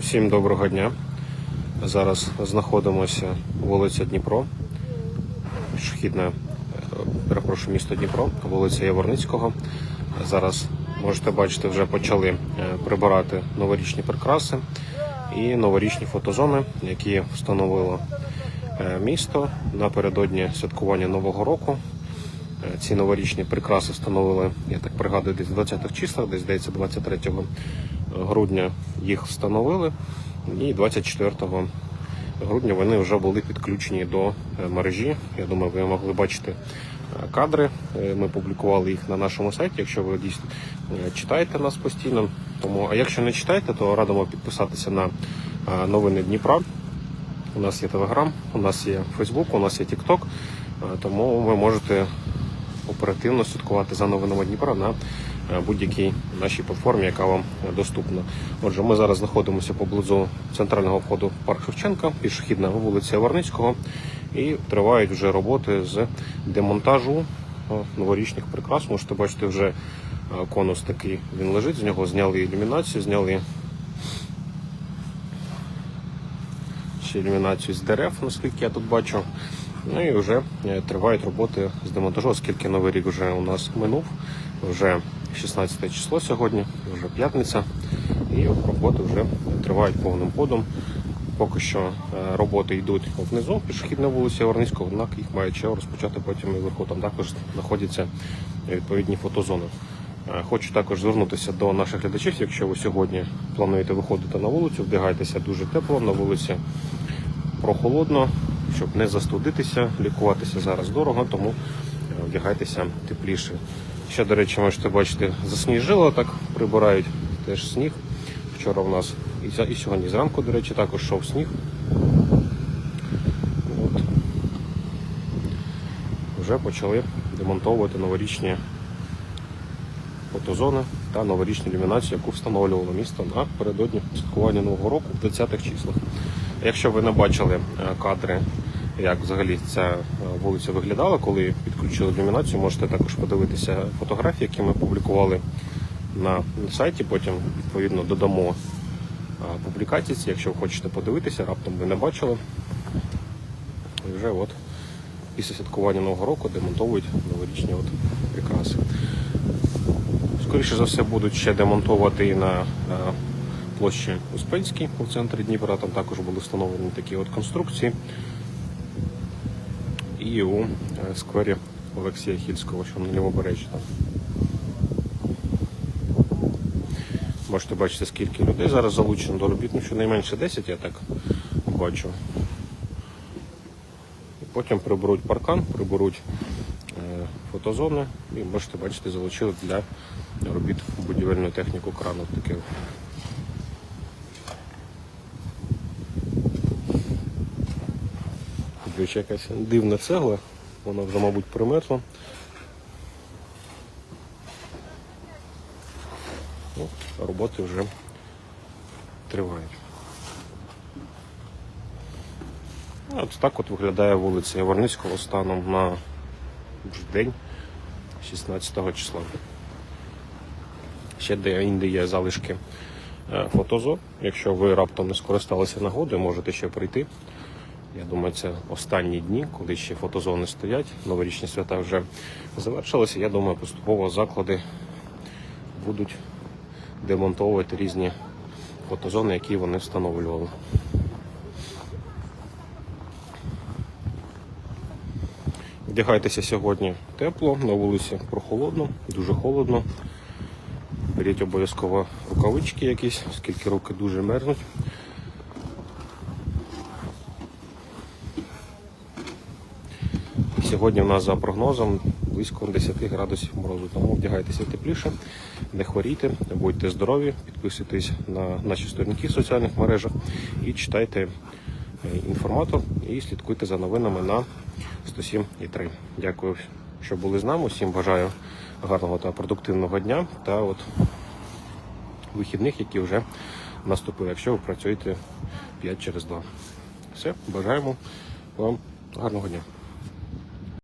Всім доброго дня. Зараз знаходимося вулиця Дніпро, пішохідне, е, перепрошую, місто Дніпро, вулиця Яворницького. Зараз можете бачити, вже почали е, прибирати новорічні прикраси і новорічні фотозони, які встановило е, місто напередодні святкування Нового року. Е, Ці новорічні прикраси встановили, я так пригадую, десь в 20-х числах, десь здається, 23 грудня їх встановили, і 24 грудня вони вже були підключені до е, мережі. Я думаю, ви могли бачити е, кадри. Е, Ми публікували їх на нашому сайті. Якщо ви дійсно читаєте нас постійно. Тому, а якщо не читаєте, то радимо підписатися на новини Дніпра. У нас є Телеграм, у нас є Фейсбук, у нас є Тікток, тому ви можете оперативно слідкувати за новинами Дніпра на будь-якій нашій платформі, яка вам е, доступна. Отже, ми зараз знаходимося поблизу центрального входу парк Шевченка, пішохідна вулиця Варницького, і тривають вже роботи з демонтажу е, новорічних прикрас. Можете бачити, вже е, конус такий він лежить. З нього зняли ілюмінацію, зняли ілюмінацію з дерев, наскільки я тут бачу. Ну і вже е, тривають роботи з демонтажу, оскільки новий рік вже у нас минув, вже 16 число сьогодні, вже п'ятниця, і роботи вже тривають повним ходом. Поки що е, роботи йдуть внизу, пішохідна вулиця Орницького, однак їх мають ще розпочати потім і вверху. Там також знаходяться відповідні фотозони. Е, Хочу також звернутися до наших глядачів. Якщо ви сьогодні плануєте виходити на вулицю, вдягайтеся дуже тепло на вулиці прохолодно, щоб не застудитися, лікуватися зараз дорого, тому е, вдягайтеся тепліше. Ще, до речі, можете бачити, засніжило, так прибирають теж сніг. Вчора в нас і, сьогодні зранку, до речі, також йшов сніг. От. Вже почали демонтовувати новорічні фотозони та новорічну ілюмінацію, яку встановлювало місто напередодні святкування Нового року в 20-х числах. Якщо ви не бачили е, кадри, як взагалі ця е, вулиця виглядала, коли підключили ілюмінацію, можете також подивитися фотографії, які ми публікували на сайті. Потім відповідно додамо е, публікації, якщо ви хочете подивитися, раптом ви не бачили. І вже от після святкування Нового року демонтовують новорічні от прикраси. Скоріше за все будуть ще демонтувати і на е, площі Успенській у центрі Дніпра. Там також були встановлені такі от конструкції. І у е, сквері Олексія Хільського, що на лівобережжі там. Можете бачити, скільки людей зараз залучено до робіт. Ну, щонайменше 10, я так бачу. Потім приберуть паркан, приберуть е, фотозони і можете бачити, залучили для робіт будівельну техніку крану. Таке. Є якась дивна цегла, вона вже, мабуть, примерзла. Ну, роботи вже тривають. От так от виглядає вулиця Яворницького станом на день 16 числа. Ще де-інде є залишки е, фотозон. Якщо ви раптом не скористалися нагодою, можете ще прийти. Я думаю, це останні дні, коли ще фотозони стоять. Новорічні свята вже завершилися. Я думаю, поступово заклади будуть демонтовувати різні фотозони, які вони встановлювали. Вдягайтеся сьогодні тепло, на вулиці прохолодно, дуже холодно. Беріть обов'язково рукавички якісь, оскільки руки дуже мерзнуть. Сьогодні у нас за прогнозом близько 10 градусів морозу, тому вдягайтеся тепліше, не хворійте, будьте здорові, підписуйтесь на наші сторінки в соціальних мережах і читайте е, інформатор і слідкуйте за новинами на 107.3. Дякую, що були з нами. Всім бажаю гарного та продуктивного дня та от вихідних, які вже наступили, якщо ви працюєте 5 через 2. Все, бажаємо вам гарного дня.